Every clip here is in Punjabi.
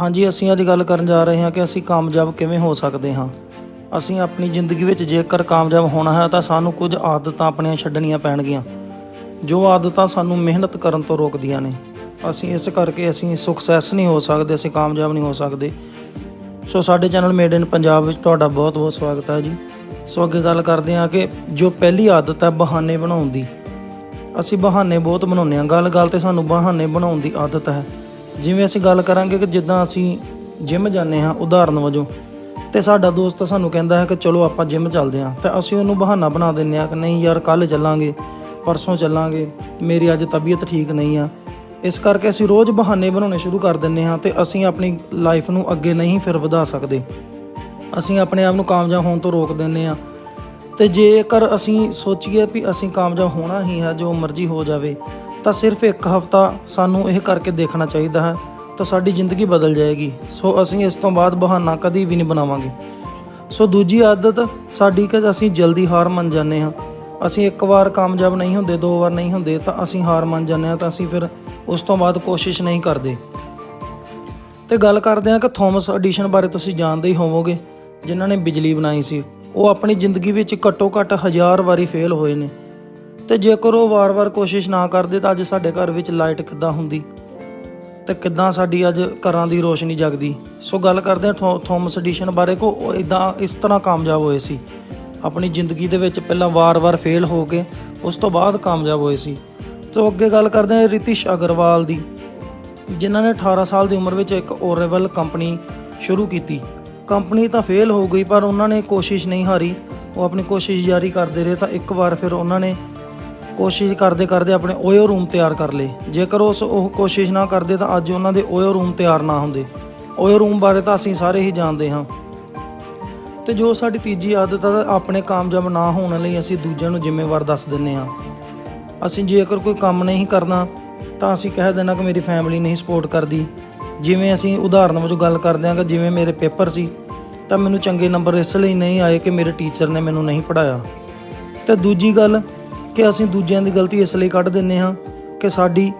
ਹਾਂਜੀ, ਅਸੀਂ ਅੱਜ ਗੱਲ ਕਰਨ ਜਾ ਰਹੇ ਹਾਂ ਕਿ ਅਸੀਂ ਕਾਮਯਾਬ ਕਿਵੇਂ ਹੋ ਸਕਦੇ ਹਾਂ। ਅਸੀਂ ਆਪਣੀ ਜ਼ਿੰਦਗੀ ਵਿੱਚ ਜੇਕਰ ਕਾਮਯਾਬ ਹੋਣਾ ਹੈ ਤਾਂ ਸਾਨੂੰ ਕੁਝ ਆਦਤਾਂ ਆਪਣੀਆਂ ਛੱਡਣੀਆਂ ਪੈਣਗੀਆਂ। ਜੋ ਆਦਤਾਂ ਸਾਨੂੰ ਮਿਹਨਤ ਕਰਨ ਤੋਂ ਰੋਕਦੀਆਂ ਨੇ। ਅਸੀਂ ਇਸ ਕਰਕੇ ਅਸੀਂ ਸਕਸੈਸ ਨਹੀਂ ਹੋ ਸਕਦੇ, ਅਸੀਂ ਕਾਮਯਾਬ ਨਹੀਂ ਹੋ ਸਕਦੇ। ਸੋ ਸਾਡੇ ਚੈਨਲ ਮੇਡ ਇਨ ਪੰਜਾਬ ਵਿੱਚ ਤੁਹਾਡਾ ਬਹੁਤ-ਬਹੁਤ ਸਵਾਗਤ ਹੈ ਜੀ। ਸੋ ਅੱਗੇ ਗੱਲ ਕਰਦੇ ਹਾਂ ਕਿ ਜੋ ਪਹਿਲੀ ਆਦਤ ਹੈ ਬਹਾਨੇ ਬਣਾਉਣ ਦੀ। ਅਸੀਂ ਬਹਾਨੇ ਬਹੁਤ ਬਣਾਉਂਦੇ ਹਾਂ। ਗੱਲ-ਗੱਲ ਤੇ ਸਾਨੂੰ ਬਹਾਨੇ ਬਣਾਉਣ ਦੀ ਆਦਤ ਹੈ। ਜਿਵੇਂ ਅਸੀਂ ਗੱਲ ਕਰਾਂਗੇ ਕਿ ਜਿੱਦਾਂ ਅਸੀਂ ਜਿਮ ਜਾਂਦੇ ਹਾਂ ਉਦਾਹਰਨ ਵਜੋਂ, ਤੇ ਸਾਡਾ ਦੋਸਤ ਸਾਨੂੰ ਕਹਿੰਦਾ ਹੈ ਕਿ ਚਲੋ ਆਪਾਂ ਜਿਮ ਚੱਲਦੇ ਹਾਂ, ਤੇ ਅਸੀਂ ਉਹਨੂੰ ਬਹਾਨਾ ਬਣਾ ਦਿੰਦੇ ਹਾਂ ਕਿ ਨਹੀਂ ਯਾਰ ਕੱਲ ਚੱਲਾਂਗੇ, ਪਰਸੋਂ ਚੱਲਾਂਗੇ, ਮੇਰੀ ਅੱਜ ਤਬੀਅਤ ਠੀਕ ਨਹੀਂ ਆ। ਇਸ ਕਰਕੇ ਅਸੀਂ ਰੋਜ਼ ਬਹਾਨੇ ਬਣਾਉਣੇ ਸ਼ੁਰੂ ਕਰ ਦਿੰਦੇ ਹਾਂ ਤੇ ਅਸੀਂ ਆਪਣੀ ਲਾਈਫ ਨੂੰ ਅੱਗੇ ਨਹੀਂ ਫਿਰ ਵਧਾ ਸਕਦੇ। ਅਸੀਂ ਆਪਣੇ ਆਪ ਨੂੰ ਕਾਮਯਾਬ ਹੋਣ ਤੋਂ ਰੋਕ ਦਿੰਦੇ ਹਾਂ। ਤੇ ਜੇਕਰ ਅਸੀਂ ਸੋਚੀਏ ਵੀ ਅਸੀਂ ਕਾਮਯਾਬ ਹੋਣਾ ਹੀ ਹੈ ਜੋ ਮਰਜ਼ੀ ਹੋ ਜਾਵੇ ਤਾਂ ਸਿਰਫ ਇੱਕ ਹਫਤਾ ਸਾਨੂੰ ਇਹ ਕਰਕੇ ਦੇਖਣਾ ਚਾਹੀਦਾ ਹੈ ਤਾਂ ਸਾਡੀ ਜ਼ਿੰਦਗੀ ਬਦਲ ਜਾਏਗੀ। ਸੋ ਅਸੀਂ ਇਸ ਤੋਂ ਬਾਅਦ ਬਹਾਨਾ ਕਦੀ ਵੀ ਨਹੀਂ ਬਣਾਵਾਂਗੇ। ਸੋ ਦੂਜੀ ਆਦਤ ਸਾਡੀ ਕਿ ਅਸੀਂ ਜਲਦੀ ਹਾਰ ਮੰਨ ਜਾਂਦੇ ਹਾਂ। ਅਸੀਂ ਇੱਕ ਵਾਰ ਕਾਮਯਾਬ ਨਹੀਂ ਹੁੰਦੇ, ਦੋ ਵਾਰ ਨਹੀਂ ਹੁੰਦੇ ਤਾਂ ਅਸੀਂ ਹਾਰ ਮੰਨ ਜਾਂਦੇ ਹਾਂ ਤਾਂ ਅਸੀਂ ਫਿਰ ਉਸ ਤੋਂ ਬਾਅਦ ਕੋਸ਼ਿਸ਼ ਨਹੀਂ ਕਰਦੇ। ਤੇ ਗੱਲ ਕਰਦੇ ਹਾਂ ਕਿ ਥੋਮਸ ਐਡੀਸ਼ਨ ਬਾਰੇ ਤੁਸੀਂ ਜਾਣਦੇ ਹੀ ਹੋਵੋਗੇ, ਜਿਨ੍ਹਾਂ ਨੇ ਬਿਜਲੀ ਬਣਾਈ ਸੀ। ਉਹ ਆਪਣੀ ਜ਼ਿੰਦਗੀ ਵਿੱਚ ਘੱਟੋ ਘੱਟ ਹਜ਼ਾਰ ਵਾਰੀ ਫੇਲ ਹੋਏ ਨੇ। ਤੇ ਜੇਕਰ ਉਹ ਵਾਰ-ਵਾਰ ਕੋਸ਼ਿਸ਼ ਨਾ ਕਰਦੇ ਤਾਂ ਅੱਜ ਸਾਡੇ ਘਰ ਵਿੱਚ ਲਾਈਟ ਕਿੱਦਾਂ ਹੁੰਦੀ? ਤੇ ਕਿੱਦਾਂ ਸਾਡੀ ਅੱਜ ਘਰਾਂ ਦੀ ਰੋਸ਼ਨੀ ਜਗਦੀ? ਸੋ ਗੱਲ ਕਰਦੇ ਹਾਂ ਥੋ- ਥੋਮਸ ਐਡੀਸ਼ਨ ਬਾਰੇ, ਕੋ ਉਹ ਇਦਾਂ ਇਸ ਤਰ੍ਹਾਂ ਕਾਮਯਾਬ ਹੋਏ ਸੀ। ਆਪਣੀ ਜ਼ਿੰਦਗੀ ਦੇ ਵਿੱਚ ਪਹਿਲਾਂ ਵਾਰ-ਵਾਰ ਫੇਲ ਹੋ ਕੇ, ਉਸ ਤੋਂ ਬਾਅਦ ਕਾਮਯਾਬ ਹੋਏ ਸੀ। ਤੋਂ ਅੱਗੇ ਗੱਲ ਕਰਦੇ ਹਾਂ ਰਿਤਿਸ਼ ਅਗਰਵਾਲ ਦੀ, ਜਿਨ੍ਹਾਂ ਨੇ 18 ਸਾਲ ਦੀ ਉਮਰ ਵਿੱਚ ਇੱਕ ਓਰੇਵਲ ਕੰਪਨੀ ਸ਼ੁਰੂ ਕੀਤੀ। ਕੰਪਨੀ ਤਾਂ ਫੇਲ ਹੋ ਗਈ, ਪਰ ਉਹਨਾਂ ਨੇ ਕੋਸ਼ਿਸ਼ ਨਹੀਂ ਹਾਰੀ। ਉਹ ਆਪਣੀ ਕੋਸ਼ਿਸ਼ ਜਾਰੀ ਕਰਦੇ ਰਹੇ, ਤਾਂ ਇੱਕ ਵਾਰ ਫਿਰ ਉਹਨਾਂ ਨੇ ਕੋਸ਼ਿਸ਼ ਕਰਦੇ ਕਰਦੇ ਆਪਣੇ ਓਯੋ ਰੂਮ ਤਿਆਰ ਕਰ ਲਏ। ਜੇਕਰ ਉਸ ਉਹ ਕੋਸ਼ਿਸ਼ ਨਾ ਕਰਦੇ ਤਾਂ ਅੱਜ ਉਹਨਾਂ ਦੇ ਓਯੋ ਰੂਮ ਤਿਆਰ ਨਾ ਹੁੰਦੇ। ਓਯੋ ਰੂਮ ਬਾਰੇ ਤਾਂ ਅਸੀਂ ਸਾਰੇ ਹੀ ਜਾਣਦੇ ਹਾਂ। ਤੇ ਜੋ ਸਾਡੀ ਤੀਜੀ ਆਦਤ ਹੈ ਆਪਣੇ ਕਾਮਯਾਬ ਨਾ ਹੋਣ ਲਈ ਅਸੀਂ ਦੂਜਿਆਂ ਨੂੰ ਜ਼ਿੰਮੇਵਾਰ ਦੱਸ ਦਿੰਨੇ ਹਾਂ। ਅਸੀਂ ਜੇਕਰ ਕੋਈ ਕੰਮ ਨਹੀਂ ਕਰਨਾ, ਤਾਂ ਅਸੀਂ ਕਹਿ ਦੇਣਾ ਕਿ ਮੇਰੀ ਫੈਮਿਲੀ ਨਹੀਂ ਸਪੋਰਟ ਕਰਦੀ। ਜਿਵੇਂ ਅਸੀਂ ਉਦਾਹਰਨ ਵਜੋਂ ਗੱਲ ਕਰਦੇ ਹਾਂ ਕਿ ਜਿਵੇਂ ਮੇਰੇ ਪੇਪਰ ਸੀ, ਤਾਂ ਮੈਨੂੰ ਚੰਗੇ ਨੰਬਰ ਇਸ ਲਈ ਨਹੀਂ ਆਏ ਕਿ ਮੇਰੇ ਟੀਚਰ ਨੇ ਮੈਨੂੰ ਨਹੀਂ ਪੜਾਇਆ ਤੇ ਦੂਜੀ ਗੱਲ ਕਿ ਅਸੀਂ ਦੂਜਿਆਂ ਦੀ ਗਲਤੀ ਇਸ ਲਈ ਕੱਢ ਦਿੰਨੇ ਹਾਂ ਕਿ ਸਾਡੀ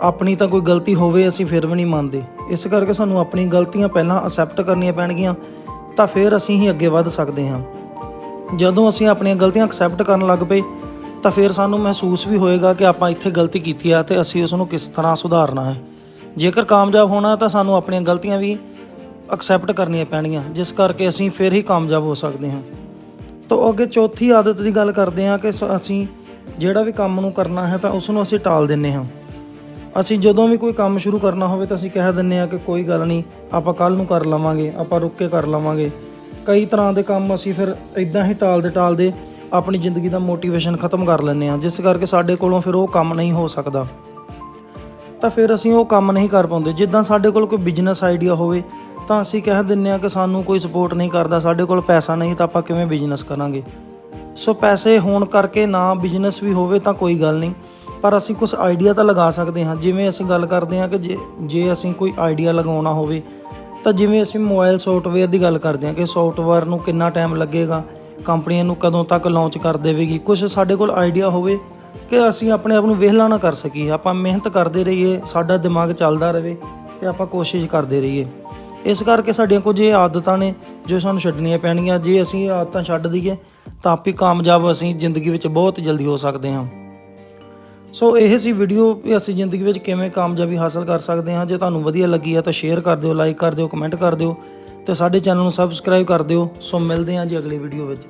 ਆਪਣੀ ਤਾਂ ਕੋਈ ਗਲਤੀ ਹੋਵੇ, ਅਸੀਂ ਫਿਰ ਵੀ ਨਹੀਂ ਮੰਨਦੇ। ਇਸ ਕਰਕੇ ਸਾਨੂੰ ਆਪਣੀ ਗਲਤੀਆਂ ਪਹਿਲਾਂ ਅਸੈਪਟ ਕਰਨੀਆਂ ਪੈਣਗੀਆਂ, ਤਾਂ ਫਿਰ ਅਸੀਂ ਹੀ ਅੱਗੇ ਵੱਧ ਸਕਦੇ ਹਾਂ। ਜਦੋਂ ਅਸੀਂ ਆਪਣੀਆਂ ਗਲਤੀਆਂ ਐਕਸੈਪਟ ਕਰਨ ਲੱਗ ਪਏ, ਤਾਂ ਫਿਰ ਸਾਨੂੰ ਮਹਿਸੂਸ ਵੀ ਹੋਏਗਾ ਕਿ ਆਪਾਂ ਇੱਥੇ ਗਲਤੀ ਕੀਤੀ ਆ ਤੇ ਅਸੀਂ ਉਸ ਨੂੰ ਕਿਸ ਤਰ੍ਹਾਂ ਸੁਧਾਰਨਾ ਹੈ। ਜੇਕਰ ਕਾਮਯਾਬ ਹੋਣਾ, ਤਾਂ ਸਾਨੂੰ ਆਪਣੀਆਂ ਗਲਤੀਆਂ ਵੀ ਐਕਸੈਪਟ ਕਰਨੀਆਂ ਪੈਣਗੀਆਂ, ਜਿਸ ਕਰਕੇ ਅਸੀਂ ਫਿਰ ਹੀ ਕਾਮਯਾਬ ਹੋ ਸਕਦੇ ਹਾਂ। ਤੋਂ ਅੱਗੇ ਚੌਥੀ ਆਦਤ ਦੀ ਗੱਲ ਕਰਦੇ ਹਾਂ ਕਿ ਸ- ਅਸੀਂ ਜਿਹੜਾ ਵੀ ਕੰਮ ਨੂੰ ਕਰਨਾ ਹੈ ਤਾਂ ਉਸ ਨੂੰ ਅਸੀਂ ਟਾਲ ਦਿੰਨੇ ਹਾਂ। ਅਸੀਂ ਜਦੋਂ ਵੀ ਕੋਈ ਕੰਮ ਸ਼ੁਰੂ ਕਰਨਾ ਹੋਵੇ ਤਾਂ ਅਸੀਂ ਕਹਿ ਦਿੰਨੇ ਹਾਂ ਕਿ ਕੋਈ ਗੱਲ ਨਹੀਂ, ਆਪਾਂ ਕੱਲ ਨੂੰ ਕਰ ਲਵਾਂਗੇ, ਆਪਾਂ ਰੁੱਕ ਕੇ ਕਰ ਲਵਾਂਗੇ। ਕਈ ਤਰ੍ਹਾਂ ਦੇ ਕੰਮ ਅਸੀਂ ਫਿਰ ਇਦਾਂ ਹੀ ਟਾਲਦੇ ਟਾਲਦੇ ਆਪਣੀ ਜ਼ਿੰਦਗੀ ਦਾ ਮੋਟੀਵੇਸ਼ਨ ਖਤਮ ਕਰ ਲੈਂਦੇ ਹਾਂ, ਜਿਸ ਕਰਕੇ ਸਾਡੇ ਕੋਲੋਂ ਫਿਰ ਉਹ ਕੰਮ ਨਹੀਂ ਹੋ ਸਕਦਾ। ਤਾਂ ਫਿਰ ਅਸੀਂ ਉਹ ਕੰਮ ਨਹੀਂ ਕਰ ਪਾਉਂਦੇ। ਜਿੱਦਾਂ ਸਾਡੇ ਕੋਲ ਕੋਈ ਬਿਜ਼ਨਸ ਆਈਡੀਆ ਹੋਵੇ ਤਾਂ ਅਸੀਂ ਕਹਿ ਦਿੰਨੇ ਆ ਕਿ ਸਾਨੂੰ ਕੋਈ ਸਪੋਰਟ ਨਹੀਂ ਕਰਦਾ, ਸਾਡੇ ਕੋਲ ਪੈਸਾ ਨਹੀਂ ਤਾਂ ਆਪਾਂ ਕਿਵੇਂ ਬਿਜ਼ਨਸ ਕਰਾਂਗੇ? ਸੋ ਪੈਸੇ ਹੋਣ ਕਰਕੇ ਨਾ ਬਿਜ਼ਨਸ ਵੀ ਹੋਵੇ ਤਾਂ ਕੋਈ ਗੱਲ ਨਹੀਂ। ਪਰ ਅਸੀਂ ਕੁਝ ਆਈਡੀਆ ਤਾਂ ਲਗਾ ਸਕਦੇ ਹਾਂ। ਜਿਵੇਂ ਅਸੀਂ ਗੱਲ ਕਰਦੇ ਹਾਂ ਕਿ ਜੇ ਜੇ ਅਸੀਂ ਕੋਈ ਆਈਡੀਆ ਲਗਾਉਣਾ ਹੋਵੇ, ਤਾਂ ਜਿਵੇਂ ਅਸੀਂ ਮੋਬਾਈਲ ਸੌਫਟਵੇਅਰ ਦੀ ਗੱਲ ਕਰਦੇ ਹਾਂ ਕਿ ਸੌਫਟਵੇਅਰ ਨੂੰ ਕਿੰਨਾ ਟਾਈਮ ਲੱਗੇਗਾ ਕੰਪਨੀ ਨੂੰ ਕਦੋਂ ਤੱਕ ਲਾਂਚ ਕਰ ਦੇਵੇਗੀ। ਕੁਝ ਸਾਡੇ ਕੋਲ ਆਈਡੀਆ ਹੋਵੇ ਕਿ ਅਸੀਂ ਆਪਣੇ ਆਪ ਨੂੰ ਵਿਹਲਾ ਨਾ ਕਰ ਸਕੀਏ। ਆਪਾਂ ਮਿਹਨਤ ਕਰਦੇ ਰਹੀਏ, ਸਾਡਾ ਦਿਮਾਗ ਚੱਲਦਾ ਰਹੇ ਤੇ ਆਪਾਂ ਕੋਸ਼ਿਸ਼ ਕਰਦੇ ਰਹੀਏ। ਇਸ ਕਰਕੇ ਸਾਡੀਆਂ ਕੁਝ ਇਹ ਆਦਤਾਂ ਨੇ ਜੋ ਸਾਨੂੰ ਛੱਡਣੀਆਂ ਪੈਣਗੀਆਂ। ਜੇ ਅਸੀਂ ਇਹ ਆਦਤਾਂ ਛੱਡ ਦਈਏ ਤਾਂ ਆਪੇ ਕਾਮਯਾਬ ਅਸੀਂ ਜ਼ਿੰਦਗੀ ਵਿੱਚ ਬਹੁਤ ਜਲਦੀ ਹੋ ਸਕਦੇ ਹਾਂ। ਸੋ ਇਹ ਸੀ ਵੀਡੀਓ ਵੀ ਅਸੀਂ ਜ਼ਿੰਦਗੀ ਵਿੱਚ ਕਿਵੇਂ ਕਾਮਯਾਬੀ ਹਾਸਲ ਕਰ ਸਕਦੇ ਹਾਂ। ਜੇ ਤੁਹਾਨੂੰ ਵਧੀਆ ਲੱਗੀ ਹੈ ਤਾਂ ਸ਼ੇਅਰ ਕਰ ਦਿਓ ਲਾਈਕ ਕਰ ਦਿਓ ਕਮੈਂਟ ਕਰ ਦਿਓ ਤੇ ਸਾਡੇ ਚੈਨਲ ਨੂੰ ਸਬਸਕ੍ਰਾਈਬ ਕਰ ਦਿਓ। ਸੋ ਮਿਲਦੇ ਹਾਂ ਜੀ ਅਗਲੀ ਵੀਡੀਓ ਵਿੱਚ।